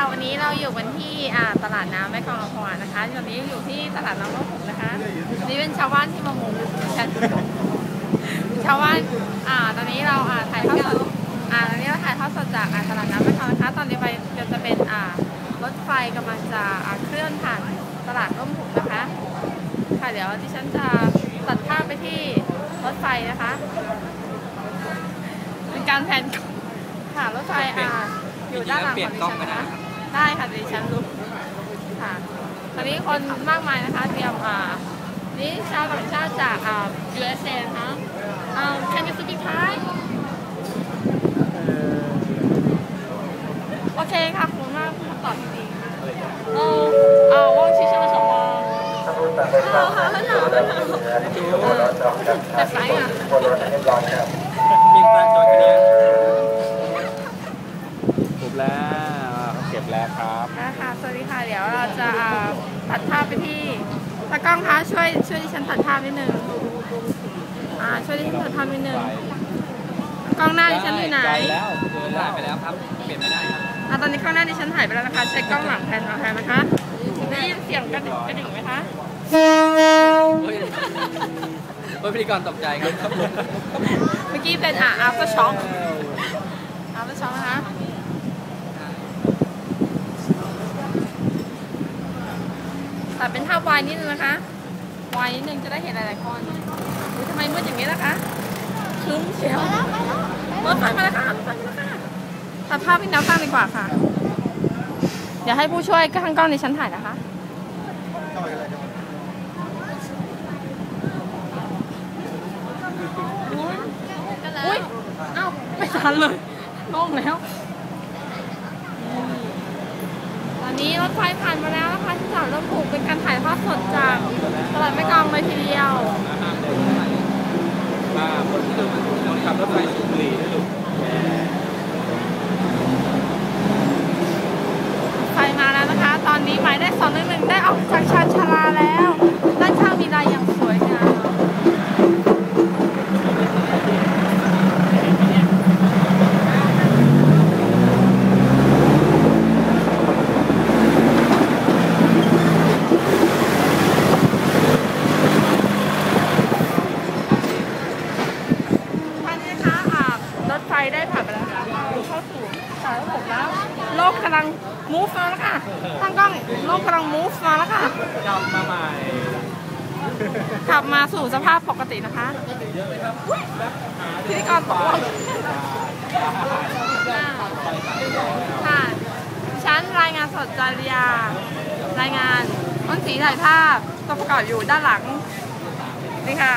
ค่ะ วันนี้เราอยู่กันที่ตลาดน้ำแม่กลองละครนะคะตอนนี้อยู่ที่ตลาดน้ำโลกหกนะคะ นี่เป็นชาวบ้านที่มามุงกันชาวบ้านอ่าตอนนี้เราอ่าถ่ายทอดสดอ่าตอนนี้เราถ่ายทอดสดจากตลาดน้ำแม่กลองนะคะ ตอนนี้ไปจะจะเป็นอ่ารถไฟกำลังจะเคลื่อนผ่านตลาดร่มหุบนะคะ ค่ะเดี๋ยวดิฉันจะตัดภาพไปที่รถไฟนะคะ เป็นการแผนค่ะรถไฟอ่าอยู่ด้านหลังของดิฉันนะคะ ได้ค่ะดิฉันรูปค่ะตอนนี้คนมากมายนะคะเตรียมอ่านี่ชาวต่างชาติจากอ่า USA นะคะอ่า Can you speak Thai โอเคค่ะขอบคุณมากคุณตอบดีๆค่ะโอ้อ่าว่างชิชาสองวง แต่ไาส์อะ จบแล้ว ก็บแล้วครับนะคะสวัสดีค่ะเดี๋ยวเราจะอ่าตัดภาพไปที่ตากล้องคะช่วยช่วยดิฉันตัดภาพนิดนึงอ่าช่วยดิฉันตัดภาพนิดนึงกล้องหน้าดิฉันอยู่ไหนไกลแล้วเกินแล้วไปแล้วครับเปลี่ยนไม่ได้ครับอ่าตอนนี้กล้องหน้าดิฉันถ่ายไปแล้วนะคะใช้กล้องหลังแทนมาแทนนะคะได้ยินเสียงกระดิ่งกระดิ่งไหมคะเฮ้ยเฮ้ยพิธีกรตกใจครับ เมื่อกี้เป็นอ่า after shock after shock นะคะ ตัดเป็นภาพวายนิดนึงนะคะวายนิดนึงจะได้เห็นหลายๆคนอุ๊ยทำไมมืดอย่างนี้ล่ะคะคึ้มเชียวรถไฟมาแล้วค่ะรถไฟมาแล้วค่ะตัดภาพเป็นแนวตั้งดีกว่าค่ะ เดี๋ยวให้ผู้ช่วยข้างกล้องในชั้นถ่ายนะคะอุ้ยเอ้าไม่ทันเลยโล่งแล้ว ตอนนี้รถไฟผ่านมาแล้ว นะคะที่จอดรถผูกเป็นการถ่ายทอดสดจากตลาดแม่กลองเลยทีเดียวอ่าคนที่ดูเราขับรถไฟสูบบุหรี่นะลูกไฟมาแล้วนะคะ ตอนนี้หมายเลขสองหนึ่งหนึ่งได้ออกจากชานชาลาแล้ว ด้านข้างมีลายอย่างสวยงามท่านนี้นะคะอ่าร ถไฟได้ผ่านไปแล้วค่ะเข้าสู่สายระบบแล้ว โลกกำลัง move มาแล้วค่ะตั้งกล้องโลกกำลัง move มาแล้วค่ะกลับมาใหม่กลับมาสู่สภาพปกตินะคะพิธีกรตกลงค่ะฉันรายงานสดจาริยา รายงานต้นสีถ่ายภาพตัวประกอบอยู่ด้านหลัง นี่ค่ะ